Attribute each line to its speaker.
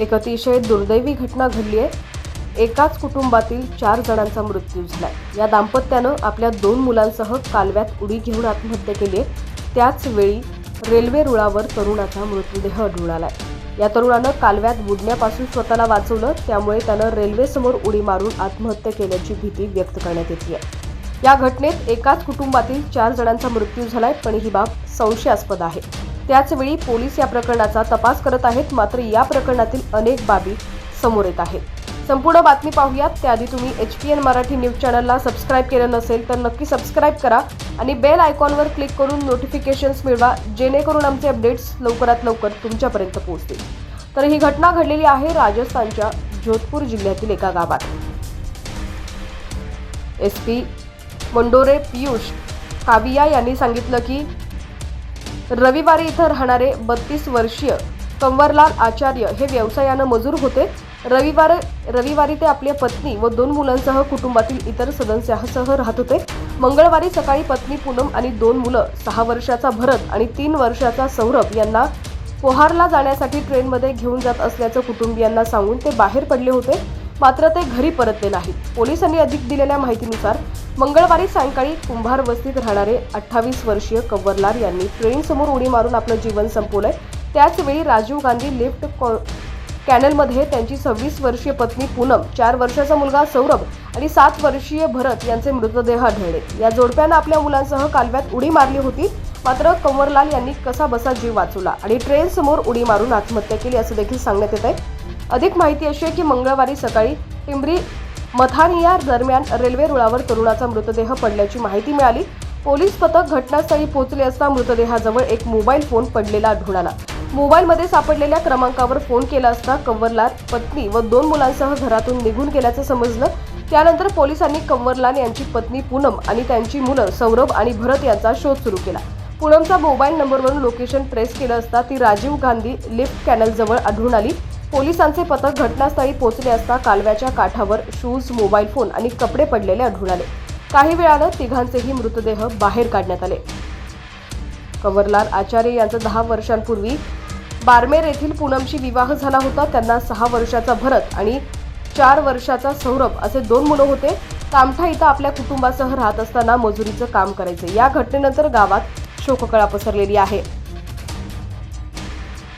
Speaker 1: एक अतिशय दुर्दैवी घटना घडली आहे. एकाच कुटुंबातील चार जणांचा मृत्यू झालाय. या दाम्पत्यानं आपल्या दोन मुलांसह कालव्यात उडी घेऊन आत्महत्या केली आहे. त्याचवेळी रेल्वे रुळावर तरुणाचा मृतदेह आढळून आलाय. या तरुणानं कालव्यात बुडण्यापासून स्वतःला वाचवलं त्यामुळे त्यानं रेल्वेसमोर उडी मारून आत्महत्या केल्याची भीती व्यक्त करण्यात येते. आहे या घटनेत एकाच कुटुंबातील चार जणांचा मृत्यू झालाय पण ही बाब संशयास्पद आहे. त्याचवेळी पोलीस या प्रकरणाचा तपास करत आहेत मात्र या प्रकरणातील अनेक बाबी समोर येत आहेत. संपूर्ण बातमी पाहूयात. त्याआधी तुम्ही H P N Marathi news चॅनलला सबस्क्राईब केलं नसेल तर नक्की सबस्क्राईब करा आणि बेल आयकॉनवर क्लिक करून नोटिफिकेशन्स मिळवा जेणेकरून आमचे अपडेट्स लवकरात लवकर तुमच्यापर्यंत पोहोचतील. तर ही घटना घडलेली आहे राजस्थानच्या जोधपूर जिल्ह्यातील एका गावात. एस पी मंडोरे पियुष काविया यांनी सांगितलं की रविवारी इथं राहणारे बत्तीस वर्षीय कंवरलाल आचार्य हे व्यवसायानं मजूर होते. रविवार रविवारी ते आपल्या पत्नी व दोन मुलांसह कुटुंबातील इतर सदस्यांसह राहत होते. मंगळवारी सकाळी पत्नी पूनम आणि दोन मुलं सहा वर्षाचा भरत आणि तीन वर्षाचा सौरभ यांना पोहारला जाण्यासाठी ट्रेनमध्ये घेऊन जात असल्याचं कुटुंबियांना सांगून ते बाहेर पडले होते. मात्र ते घरी परतले नाहीत. पोलिसांनी अधिक दिलेल्या माहितीनुसार मंगळवारी सायंकाळी कुंभार वस्तीत राहणारे अठ्ठावीस वर्षीय कंवरलाल यांनी ट्रेनसमोर उडी मारून आपलं जीवन संपवलंय. त्याचवेळी राजीव गांधी लिफ्ट कॉ- कॅनलमध्ये त्यांची सव्वीस वर्षीय पत्नी पूनम चार वर्षाचा मुलगा सौरभ आणि सात वर्षीय भरत यांचे मृतदेह आढळले. या जोडप्यानं आपल्या मुलांसह कालव्यात उडी मारली होती. मात्र कंवरलाल यांनी कसा बसा जीव वाचवला आणि ट्रेन समोर उडी मारून आत्महत्या केली असं देखील सांगण्यात येत आहे अधिक माहिती अशी आहे की मंगळवारी सकाळी पिंबरी मथानिया दरम्यान रेल्वे रुळावर तरुणाचा मृतदेह पडल्याची माहिती मिळाली. पोलीस पथक घटनास्थळी पोहोचले असता मृतदेहाजवळ एक मोबाईल फोन पडलेला आढळून आला. मोबाईलमध्ये सापडलेल्या क्रमांकावर फोन केला असता कंवरलाल पत्नी व दोन मुलांसह घरातून निघून गेल्याचं समजलं. त्यानंतर पोलिसांनी कंवरलाल यांची पत्नी पूनम आणि त्यांची मुलं सौरभ आणि भरत यांचा शोध सुरू केला. पूनमचा मोबाईल नंबरवरून लोकेशन ट्रेस केलं असता ती राजीव गांधी लिफ्ट कॅनलजवळ आढळून आली. पोलिसांचे पथक घटनास्थळी पोहोचले असता कालव्याच्या काठावर शूज मोबाईल फोन आणि कपडे पडलेले आढळून आले. काही वेळानं तिघांचेही मृतदेह बाहेर काढण्यात आले. कंवरलाल आचार्य यांचा दहा वर्षांपूर्वी बारमेर येथील पूनमशी विवाह झाला होता. त्यांना सहा वर्षाचा भरत आणि चार वर्षाचा सौरभ असे दोन मुलं होते. कामठा इथं आपल्या कुटुंबासह राहत असताना मजुरीचं काम करायचे. या घटनेनंतर गावात शोककळा पसरलेली आहे.